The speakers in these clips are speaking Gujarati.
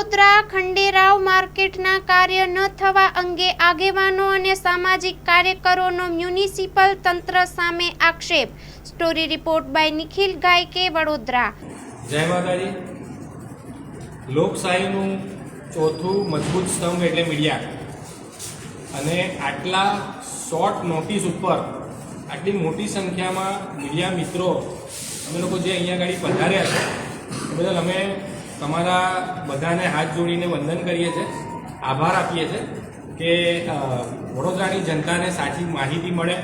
વડોદરા ખંડેરાવ માર્કેટના કાર્ય ન થવા અંગે આગેવાનો અને સામાજિક કાર્યકરોનો મ્યુનિસિપલ તંત્ર સામે આક્ષેપ. Story report by Nikhil Gayke Vadodara. જય માતાજી. લોકશાહીનું ચોથું મજબૂત સ્તંભ એટલે મીડિયા. અને આટલા શોર્ટ નોટિસ ઉપર, આટલી મોટી સંખ્યામાં મીડિયા મિત્રો, અમે લોકો જે અહીંયા ગાડી પધાર્યા છે બદલ અમે તમારા બધાને હાથ જોડીને વંદન કરીએ છીએ આભાર આપીએ છીએ કે વડોદરાની જનતાને સાચી માહિતી મળે.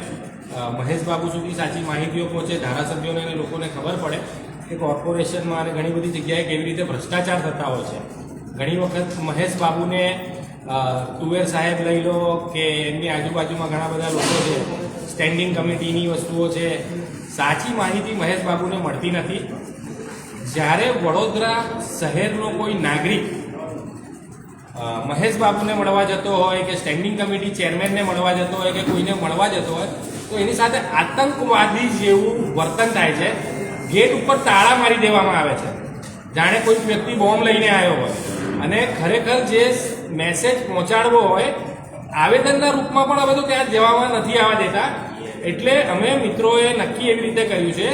મહેશબાબુ મહેશ બાબુ સુધી સાચી માહિતીઓ પહોંચે, ધારાસભ્યોને અને લોકોને ખબર પડે કે કોર્પોરેશનમાં અને ઘણી બધી જગ્યાએ કેવી રીતે ભ્રષ્ટાચાર થતા હોય છે. ઘણી વખત મહેશ બાબુને તુવેર સાહેબ લઈ લો કે એમની આજુબાજુમાં ઘણા બધા લોકો છે. સ્ટેન્ડિંગ કમિટીની વસ્તુઓ છે. સાચી માહિતી મહેશ બાબુને મળતી નથી. જ્યારે વડોદરા શહેરનો કોઈ નાગરિક મહેશ બાબુને મળવા જતો હોય કે સ્ટેન્ડિંગ કમિટી ચેરમેનને મળવા જતો હોય કે કોઈને મળવા જતો હોય, તો એની સાથે આતંકવાદી જેવું વર્તન થાય છે. ગેટ ઉપર તાળા મારી દેવામાં આવે છે. જાણે કોઈ વ્યક્તિ બોમ્બ લઈને આવ્યો હોય. અને ખરેખર જે મેસેજ પહોંચાડવો હોય, આવેદનના રૂપમાં પણ હવે તો ત્યાં જવામાં નથી આવવા દેતા. એટલે અમે મિત્રોએ નક્કી એવી રીતે કહ્યું છે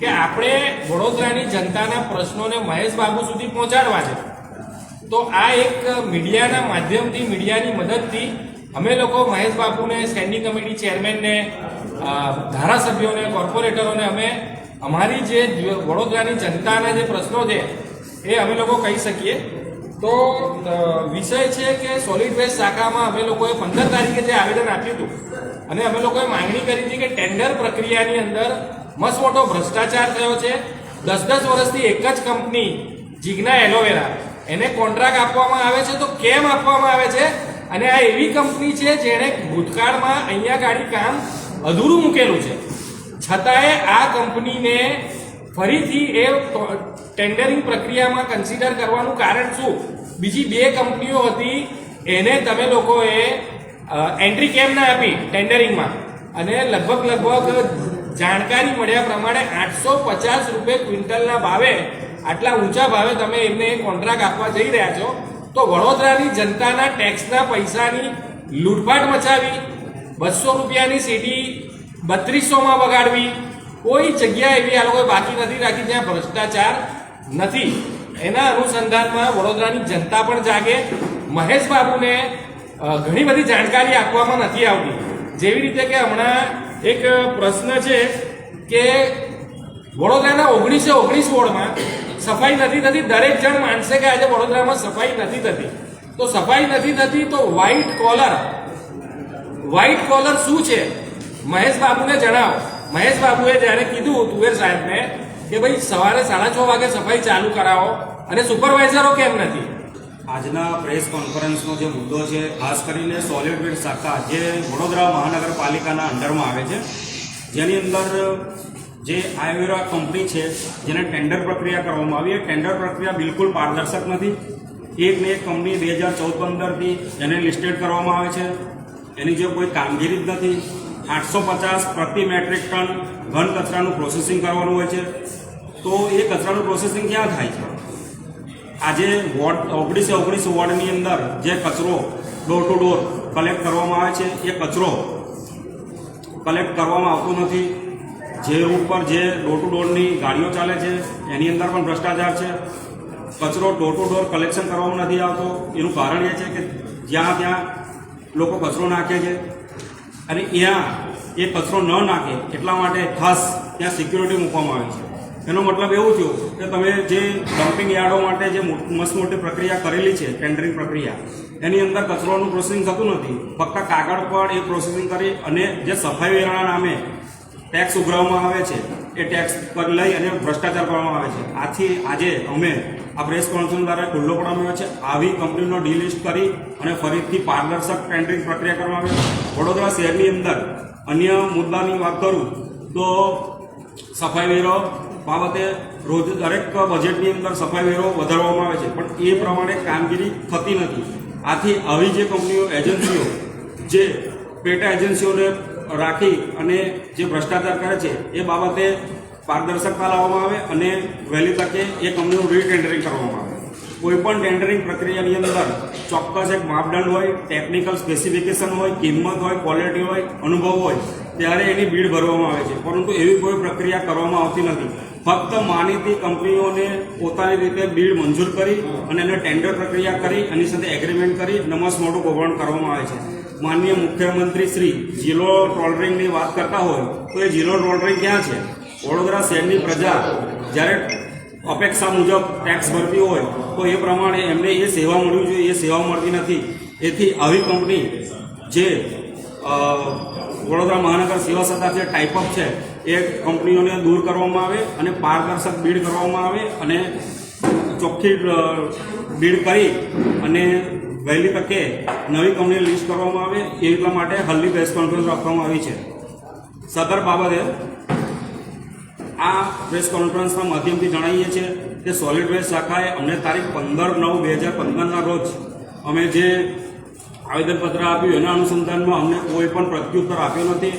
કે આપણે વડોદરાની જનતાના પ્રશ્નોને મહેશ બાબુ સુધી પહોંચાડવા છે. તો આ એક મીડિયાના માધ્યમથી, મીડિયાની મદદથી અમે લોકો મહેશ બાપુને સ્ટેન્ડિંગ કમિટી ચેરમેનને ધારાસભ્યોને, કોર્પોરેટરોને અમે અમારી જે વડોદરાની જનતાના જે પ્રશ્નો છે, એ અમે લોકો કહી શકીએ. તો વિષય છે કે સોલિડ વેસ્ટ શાખામાં અમે લોકોએ પંદર તારીખે જે આવેદન આપ્યું હતું, અને અમે લોકોએ માંગણી કરી હતી કે ટેન્ડર પ્રક્રિયાની અંદર મસ્ત મોટો ભ્રષ્ટાચાર થયો છે. દસ દસ વર્ષથી એક જ કંપની જીગ્ના એલોવેરા. એને કોન્ટ્રાક્ટ આપવામાં આવે છે તો કેમ આપવામાં આવે છે? અને આ એવી કંપની છે જેણે ભૂતકાળમાં અહીંયા ગાડી કામ અધૂરું મૂકેલું છે. છતાંય આ કંપનીને ફરીથી એ ટેન્ડરિંગ પ્રક્રિયામાં કન્સિડર કરવાનું કારણ શું? બીજી બે કંપનીઓ હતી. એને તમે લોકોએ એન્ટ્રી કેમ ના આપી ટેન્ડરિંગમાં? અને લગભગ લગભગ જાણકારી મળ્યા પ્રમાણે આઠસો પચાસ રૂપિયા ક્વિન્ટલના ભાવે, આટલા ઊંચા ભાવે તમે એમને કોન્ટ્રાક્ટ આપવા જઈ રહ્યા છો, તો વડોદરાની જનતાના ટેક્સના પૈસાની લૂંટફાટ મચાવી, બસો રૂપિયાની સીટી બત્રીસોમાં વગાડવી, કોઈ જગ્યા એવી આ લોકોએ બાકી નથી રાખી જ્યાં ભ્રષ્ટાચાર નથી. એના અનુસંધાનમાં વડોદરાની જનતા પણ જાગે. મહેશ બાબુને ઘણી બધી જાણકારી આપવામાં નથી આવતી. જેવી રીતે કે હમણાં એક પ્રશ્ન છે કે વડોદરાના ઓગણીસો ઓગણીસ વોર્ડમાં સફાઈ નથી થતી. દરેક જણ માનશે કે આજે વડોદરામાં સફાઈ નથી થતી. તો સફાઈ નથી થતી તો વ્હાઇટ કોલર વ્હાઇટ કોલર શું છે? મહેશ બાબુને જણાવો. મહેશ બાબુએ જ્યારે કીધું તુવેર સાહેબને કે ભાઈ સવારે સાડા છ વાગે સફાઈ ચાલુ કરાવો અને સુપરવાઇઝરો કેમ નથી? આજના પ્રેસ કોન્ફરન્સનો જે મુદ્દો છે, ખાસ કરીને સોલિડ વેસ્ટ શાખા જે વડોદરા મહાનગરપાલિકાના અંડરમાં આવે છે, જેની અંદર જે આયુર્વેરા કંપની છે, જેને ટેન્ડર પ્રક્રિયા કરવામાં આવી. એ ટેન્ડર પ્રક્રિયા બિલકુલ પારદર્શક નથી. એક ને એક કંપની બે હજાર ચૌદ પંદરથી એને લિસ્ટેડ કરવામાં આવે છે. એની જે કોઈ કામગીરી જ નથી. આઠસો પચાસ પ્રતિ મેટ્રિક ટન ઘન કચરાનું પ્રોસેસિંગ કરવાનું હોય છે. તો એ કચરાનું પ્રોસેસિંગ ક્યાં થાય છે? આજે વોર્ડ ઓગણીસે ઓગણીસ વોર્ડની અંદર જે કચરો ડોર ટુ ડોર કલેક્ટ કરવામાં આવે છે, એ કચરો કલેક્ટ કરવામાં આવતો નથી. જે રૂટ પર જે ડોર ટુ ડોરની ગાડીઓ ચાલે છે, એની અંદર પણ ભ્રષ્ટાચાર છે. કચરો ડોર ટુ ડોર કલેક્શન કરવામાં નથી આવતો. એનું કારણ એ છે કે જ્યાં ત્યાં લોકો કચરો નાખે છે અને ત્યાં એ કચરો ન નાખે એટલા માટે ખાસ ત્યાં સિક્યુરિટી મૂકવામાં આવે છે. એનો મતલબ એવું થયો કે તમે જે ડમ્પિંગ યાર્ડો માટે જે મસ્ત મોટી પ્રક્રિયા કરેલી છે ટેન્ડરિંગ પ્રક્રિયા, એની અંદર કચરોનું પ્રોસેસિંગ થતું નથી. ફક્ત કાગળ પર એ પ્રોસેસિંગ કરી અને જે સફાઈ વેરાના નામે ટેક્સ ઉઘરાવવામાં આવે છે, એ ટેક્સ પર લઈ અને ભ્રષ્ટાચાર કરવામાં આવે છે. આથી આજે અમે આ પ્રેસ કોન્ફરન્સ દ્વારા ખુલ્લો પાડવામાં આવ્યો છે. આવી કંપનીનો ડીલિસ્ટ કરી અને ફરીથી પારદર્શક ટેન્ડરિંગ પ્રક્રિયા કરવામાં આવે વડોદરા શહેરની અંદર અન્ય મુદ્દાની વાત કરું તો સફાઈ વેરો બાબતે રોજ દરેક બજેટની અંદર સફાઈ વેરો વધારવામાં આવે છે. પણ એ પ્રમાણે કામગીરી થતી નથી. આથી આવી જે કંપનીઓ, એજન્સીઓ, જે પેટા એજન્સીઓને રાખી અને જે ભ્રષ્ટાચાર કરે છે, એ બાબતે પારદર્શકતા લાવવામાં આવે અને વહેલી તકે એ કંપનીનું રીટેન્ડરિંગ કરવામાં આવે. કોઈપણ ટેન્ડરિંગ પ્રક્રિયાની અંદર ચોક્કસ એક માપદંડ હોય ટેકનિકલ સ્પેસિફિકેશન હોય, કિંમત હોય ક્વોલિટી હોય, અનુભવ હોય, ત્યારે એની બીડ ભરવામાં આવે છે. પરંતુ એવી કોઈ પ્રક્રિયા કરવામાં આવતી નથી. ફક્ત માનીતી કંપનીઓને પોતાની રીતે બિલ મંજૂર કરી અને એને ટેન્ડર પ્રક્રિયા કરી, એની સાથે એગ્રીમેન્ટ કરી નમસ મોટું ગોભણ કરવામાં આવે છે. માનનીય મુખ્યમંત્રી શ્રી ઝીરો ટોલરિંગની વાત કરતા હોય તો એ ઝીરો ટોલરિંગ ક્યાં છે? વડોદરા શહેરની પ્રજા. જ્યારે અપેક્ષા મુજબ ટેક્સ ભરતી હોય તો એ પ્રમાણે એમને એ સેવા મળવી જોઈએ, એ સેવા મળતી નથી. એથી આવી કંપની જે વડોદરા મહાનગર સેવા સત્તા જે ટાઈપઅપ છે એ કંપનીઓને દૂર કરવામાં આવે અને પારદર્શક બીડ કરવામાં આવે અને ચોખ્ખી બીડ કરી અને વહેલી તકે નવી કંપની લિસ્ટ કરવામાં આવે એ એટલા માટે હલ્લી પ્રેસ કોન્ફરન્સ રાખવામાં આવી છે. સદર બાબતે આ પ્રેસ કોન્ફરન્સના માધ્યમથી જણાવીએ છીએ કે સોલિડ વેસ્ટ શાખાએ અમને તારીખ પંદર નવ બે હજાર પંદરના રોજ અમે જે આવેદનપત્ર આપ્યું એના અનુસંધાનમાં અમને કોઈ પણ પ્રત્યુત્તર આપ્યો નથી.